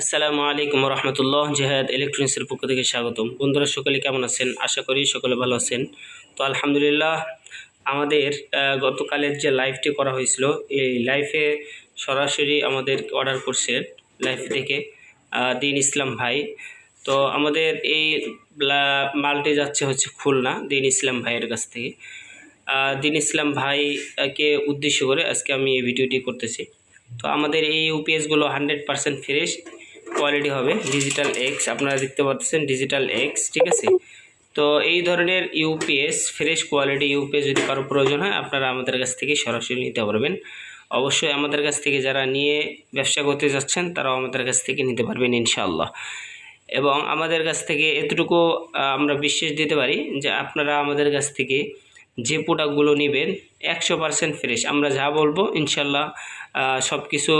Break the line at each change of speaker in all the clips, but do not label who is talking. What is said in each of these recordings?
আসসালামু আলাইকুম রহমতুল্লাহ জেহাদ ইলেকট্রনিক্সের পক্ষ থেকে স্বাগতম। বন্ধুরা সকলে কেমন আছেন? আশা করি সকলে ভালো আছেন। তো আলহামদুলিল্লাহ, আমাদের গতকালের যে লাইভটি করা হয়েছিল, এই লাইফে সরাসরি আমাদের অর্ডার করছে লাইফ থেকে দিন ইসলাম ভাই। তো আমাদের এই মালটি যাচ্ছে হচ্ছে খুলনা, দিন ইসলাম ভাইয়ের কাছ থেকে। দিন ইসলাম ভাইকে উদ্দেশ্য করে আজকে আমি এই ভিডিওটি করতেছি। তো আমাদের এই ইউপিএসগুলো হান্ড্রেড পারসেন্ট ফ্রেশ কোয়ালিটি হবে। ডিজিটাল এক্স আপনারা দেখতে পাচ্ছেন ডিজিটাল এক্স ঠিক আছে? তো এই ধরনের ইউপিএস ফ্রেশ কোয়ালিটি ইউপিএস যদি কারও প্রয়োজন হয়, আপনারা আমাদের কাছ থেকে সরাসরি নিতে পারবেন। অবশ্যই আমাদের কাছ থেকে যারা নিয়ে ব্যবসা করতে যাচ্ছেন, তারাও আমাদের কাছ থেকে নিতে পারবেন ইনশাআল্লাহ। এবং আমাদের কাছ থেকে এতটুকু আমরা বিশ্বাস দিতে পারি যে আপনারা আমাদের কাছ থেকে যে প্রোডাক্টগুলো নেবেন, একশো পারসেন্ট ফ্রেশ আমরা যা বলব ইনশাল্লাহ সব কিছু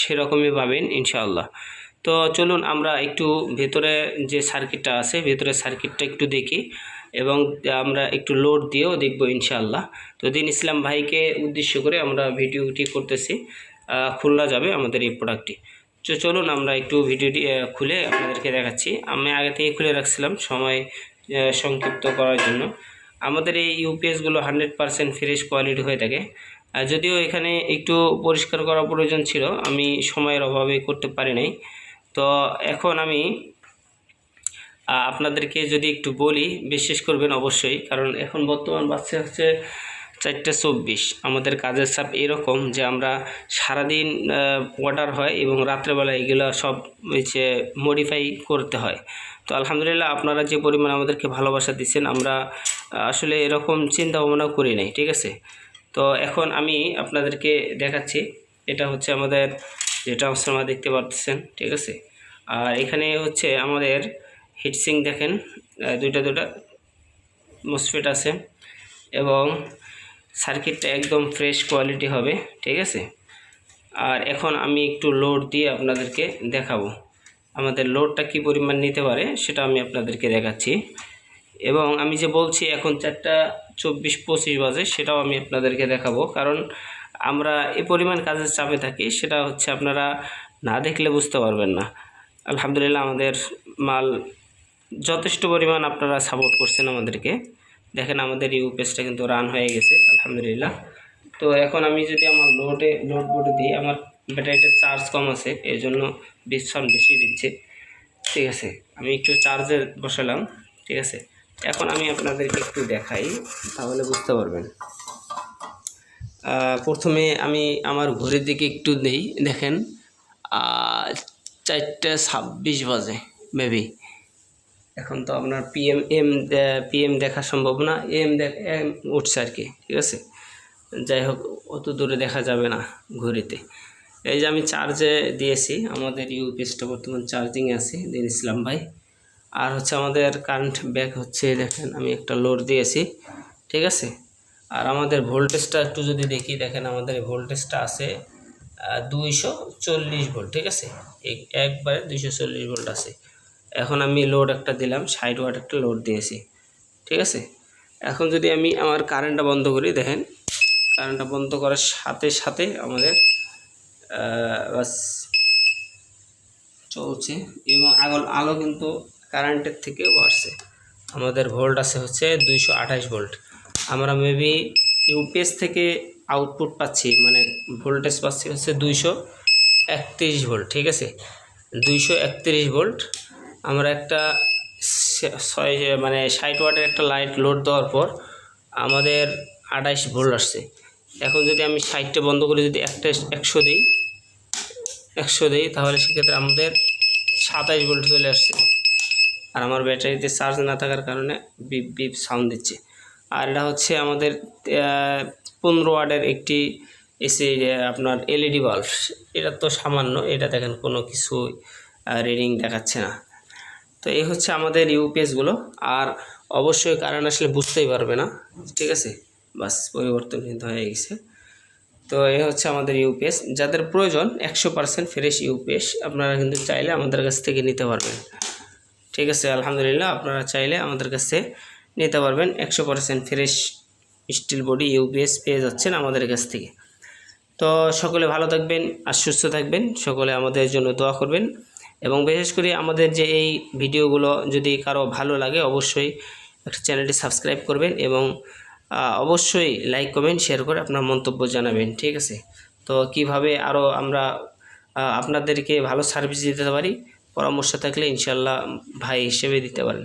সেরকমই পাবেন, ইনশাআল্লাহ। তো চলুন আমরা একটু ভেতরে যে সার্কিটটা আছে ভেতরে সার্কিটটা একটু দেখি এবং আমরা একটু লোড দিয়েও দেখব ইনশাআল্লাহ। তো দিন ইসলাম ভাইকে উদ্দেশ্য করে আমরা ভিডিওটি করতেছি খুলনা যাবে আমাদের এই প্রোডাক্টটি তো চলুন আমরা একটু ভিডিওটি খুলে আপনাদেরকে দেখাচ্ছি। আমি আগে থেকে খুলে রাখছিলাম সময় সংক্ষিপ্ত করার জন্য। আমাদের এই ইউপিএসগুলো হান্ড্রেড পারসেন্ট ফ্রেশ কোয়ালিটি হয়ে থাকে। যদিও এখানে একটু পরিষ্কার করা প্রয়োজন ছিল, আমি সময়ের অভাবে করতে পারি নাই। তো এখন আমি আপনাদেরকে যদি একটু বলি, বিশ্বাস করবেন অবশ্যই, কারণ এখন বর্তমান বাচ্চা হচ্ছে চারটে চব্বিশ। আমাদের কাজের চাপ এরকম যে আমরা সারাদিন অর্ডার হয় এবং রাত্রেবেলা এগুলো সব হচ্ছে মডিফাই করতে হয়। তো আলহামদুলিল্লাহ আপনারা যে পরিমাণ আমাদেরকে ভালোবাসা দিচ্ছেন, আমরা আসলে এরকম চিন্তা ভাবনা করি নাই, ঠিক আছে? তো এখন আমি আপনাদেরকে দেখাচ্ছি, এটা হচ্ছে আমাদের যে ট্রান্সফর্মার দেখতে পাচ্ছেন, ঠিক আছে? আর এখানে হচ্ছে আমাদের হিটসিং দেখেন দুইটা দুটা মসফেট আছে এবং সার্কিটটা একদম ফ্রেশ কোয়ালিটি হবে, ঠিক আছে? আর এখন আমি একটু লোড দিয়ে আপনাদেরকে দেখাবো। আমাদের লোডটা কি পরিমাণ নিতে পারে সেটা আমি আপনাদেরকে দেখাচ্ছি। এবং আমি যে বলছি এখন চারটা চব্বিশ পঁচিশ বাজে সেটাও আমি আপনাদেরকে দেখাবো, কারণ আমরা এ পরিমাণ কাজের চাপে থাকি, সেটা হচ্ছে আপনারা না দেখলে বুঝতে পারবেন না। আলহামদুলিল্লাহ আমাদের মাল যথেষ্ট পরিমাণ আপনারা সাপোর্ট করছেন আমাদেরকে। দেখেন আমাদের ইউপিএসটা কিন্তু রান হয়ে গেছে, আলহামদুলিল্লাহ। তো এখন আমি যদি আমার লোডে লোড বোর্ডে দিই, আমার ব্যাটারিটা চার্জ কম আছে, এর জন্য বিশ্রাম বেশি দিচ্ছে। ঠিক আছে, আমি একটু চার্জে বসালাম, ঠিক আছে। এখন আমি আপনাদেরকে একটু দেখাই, তাহলে বুঝতে পারবেন। প্রথমে আমি আমার ঘড়ির দিকে একটু নেই, দেখেন চারটে ছাব্বিশ বাজে মেবি এখন তো আপনার পিএম এম পিএম দেখা সম্ভব না এম দেখ এম উঠছে আর কি, ঠিক আছে? যাই হোক, অত দূরে দেখা যাবে না ঘড়িতে। এই যে আমি চার্জে দিয়েছি, আমাদের ইউপিএসটা বর্তমান চার্জিংয়ে আছে, দিন ইসলাম ভাই। আর হচ্ছে আমাদের কারেন্ট ব্যাক হচ্ছে, দেখেন, আমি একটা লোড দিয়েছি, ঠিক আছে? আর আমাদের ভোল্টেজটা একটু যদি দেখি, দেখেন আমাদের এই ভোল্টেজটা আছে দুইশো চল্লিশ ভোল্ট, ঠিক আছে? এক- একবারে দুইশো চল্লিশ ভোল্ট আছে। এখন আমি লোড একটা দিলাম ষাট ওয়াট একটা লোড দিয়েছি, ঠিক আছে? এখন যদি আমি আমার কারেন্টটা বন্ধ করি, দেখেন কারেন্টটা বন্ধ করার সাথে সাথে আমাদের বাস, চলছে এবং আলো আলো কিন্তু কারেন্টের থেকেও বাড়ছে। আমাদের ভোল্ট আছে হচ্ছে দুইশো আঠাশ ভোল্ট। আমরা মেবি ইউপিএস থেকে আউটপুট পাচ্ছি মানে ভোল্টেজ পাচ্ছি হচ্ছে দুইশো একত্রিশ ভোল্ট ঠিক আছে? দুইশো একত্রিশ ভোল্ট আমরা একটা ছয় মানে ষাট ওয়াটের একটা লাইট লোড দেওয়ার পর আমাদের আঠাইশ ভোল্ট আসছে। এখন যদি আমি ষাটটা বন্ধ করে যদি একটা একশো দিই একশো দিই, তাহলে সেক্ষেত্রে আমাদের সাতাইশ ভোল্ট চলে আসছে। আর আমার ব্যাটারিতে চার্জ না থাকার কারণে বিপ বিপ সাউন্ড দিচ্ছে। আর এটা হচ্ছে আমাদের পনেরো ওয়ার্ডের একটি এসি আপনার এলইডি বাল্ব এটা তো সামান্য, এটা দেখেন কোনো কিছু রিডিং দেখাচ্ছে না। তো এই হচ্ছে আমাদের ইউপিএসগুলো আর অবশ্যই কারেন্ট আসলে বুঝতেই পারবে না, ঠিক আছে? বাস, পরিবর্তন কিন্তু হয়ে গেছে। তো এই হচ্ছে আমাদের ইউপিএস যাদের প্রয়োজন, একশো পার্সেন্ট ফ্রেশ ইউপিএস আপনারা কিন্তু চাইলে আমাদের কাছ থেকে নিতে পারবেন। ঠিক আছে, আলহামদুলিল্লাহ, আপনারা চাইলে আমাদের কাছে নিতে পারবেন। একশো percent fresh steel body UPS পেয়ে যাচ্ছেন আমাদের কাছ থেকে। তো সকলে ভালো থাকবেন আর সুস্থ থাকবেন। সকলে আমাদের জন্য দোয়া করবেন। এবং বিশেষ করে আমাদের যে এই ভিডিওগুলো যদি কারও ভালো লাগে, অবশ্যই একটা চ্যানেলটি সাবস্ক্রাইব করবেন এবং অবশ্যই লাইক, কমেন্ট, শেয়ার করে আপনার মন্তব্য জানাবেন, ঠিক আছে? তো কীভাবে আরও আমরা আপনাদেরকে ভালো সার্ভিস দিতে পারি, পরামর্শ থাকলে ইনশাল্লাহ ভাই হিসেবে দিতে পারেন।